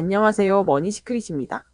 안녕하세요. 머니시크릿입니다.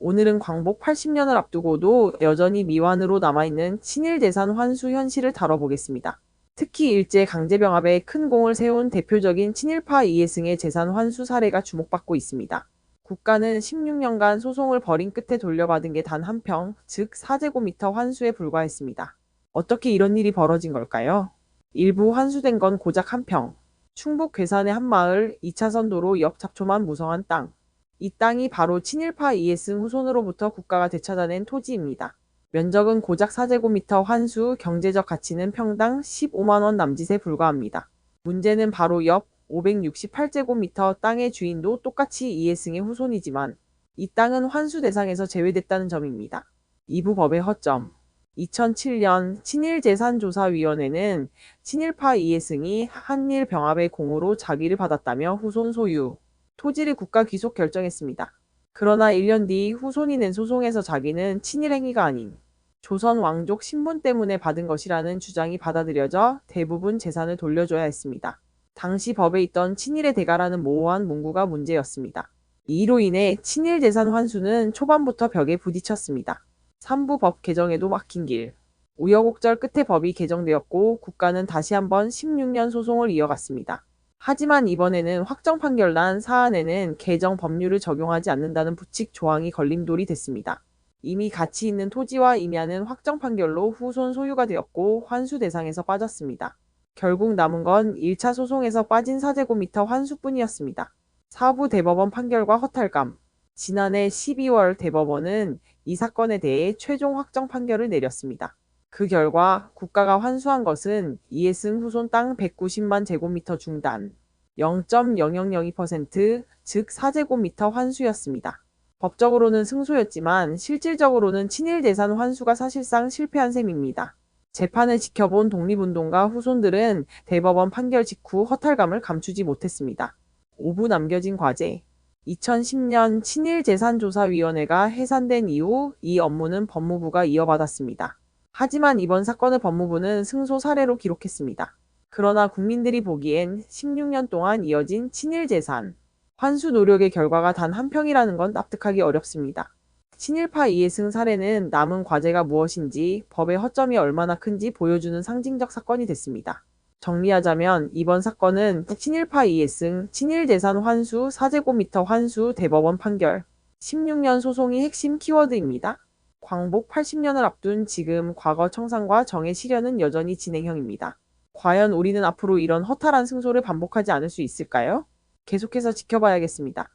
오늘은 광복 80년을 앞두고도 여전히 미완으로 남아있는 친일재산 환수 현실을 다뤄보겠습니다. 특히 일제 강제병합에 큰 공을 세운 대표적인 친일파 이해승의 재산 환수 사례가 주목받고 있습니다. 국가는 16년간 소송을 벌인 끝에 돌려받은 게 단 한 평, 즉 4제곱미터 환수에 불과했습니다. 어떻게 이런 일이 벌어진 걸까요? 일부 환수된 건 고작 한 평. 충북 괴산의 한 마을 2차선 도로 옆 잡초만 무성한 땅. 이 땅이 바로 친일파 이해승 후손으로부터 국가가 되찾아낸 토지입니다. 면적은 고작 4제곱미터 환수, 경제적 가치는 평당 15만원 남짓에 불과합니다. 문제는 바로 옆 568제곱미터 땅의 주인도 똑같이 이해승의 후손이지만 이 땅은 환수 대상에서 제외됐다는 점입니다. 이부 법의 허점. 2007년 친일재산조사위원회는 친일파 이해승이 한일 병합의 공으로 자기를 받았다며 후손 소유, 토지를 국가 귀속 결정했습니다. 그러나 1년 뒤 후손이 낸 소송에서 자기는 친일 행위가 아닌 조선 왕족 신분 때문에 받은 것이라는 주장이 받아들여져 대부분 재산을 돌려줘야 했습니다. 당시 법에 있던 친일의 대가라는 모호한 문구가 문제였습니다. 이로 인해 친일 재산 환수는 초반부터 벽에 부딪혔습니다. 3부 법 개정에도 막힌 길. 우여곡절 끝에 법이 개정되었고 국가는 다시 한번 16년 소송을 이어갔습니다. 하지만 이번에는 확정 판결 난 사안에는 개정 법률을 적용하지 않는다는 부칙 조항이 걸림돌이 됐습니다. 이미 가치 있는 토지와 임야는 확정 판결로 후손 소유가 되었고 환수 대상에서 빠졌습니다. 결국 남은 건 1차 소송에서 빠진 4제곱미터 환수뿐이었습니다. 사부 대법원 판결과 허탈감. 지난해 12월 대법원은 이 사건에 대해 최종 확정 판결을 내렸습니다. 그 결과 국가가 환수한 것은 이해승 후손 땅 190만 제곱미터 중단 0.0002%, 즉 4제곱미터 환수였습니다. 법적으로는 승소였지만 실질적으로는 친일 재산 환수가 사실상 실패한 셈입니다. 재판을 지켜본 독립운동가 후손들은 대법원 판결 직후 허탈감을 감추지 못했습니다. 5부 남겨진 과제 2010년 친일 재산조사위원회가 해산된 이후 이 업무는 법무부가 이어받았습니다. 하지만 이번 사건을 법무부는 승소 사례로 기록했습니다. 그러나 국민들이 보기엔 16년 동안 이어진 친일 재산, 환수 노력의 결과가 단 한 평이라는 건 납득하기 어렵습니다. 친일파 이해승 사례는 남은 과제가 무엇인지 법의 허점이 얼마나 큰지 보여주는 상징적 사건이 됐습니다. 정리하자면 이번 사건은 친일파 이해승, 친일재산 환수, 4제곱미터 환수 대법원 판결, 16년 소송이 핵심 키워드입니다. 광복 80년을 앞둔 지금 과거 청산과 정의 실현은 여전히 진행형입니다. 과연 우리는 앞으로 이런 허탈한 승소를 반복하지 않을 수 있을까요? 계속해서 지켜봐야겠습니다.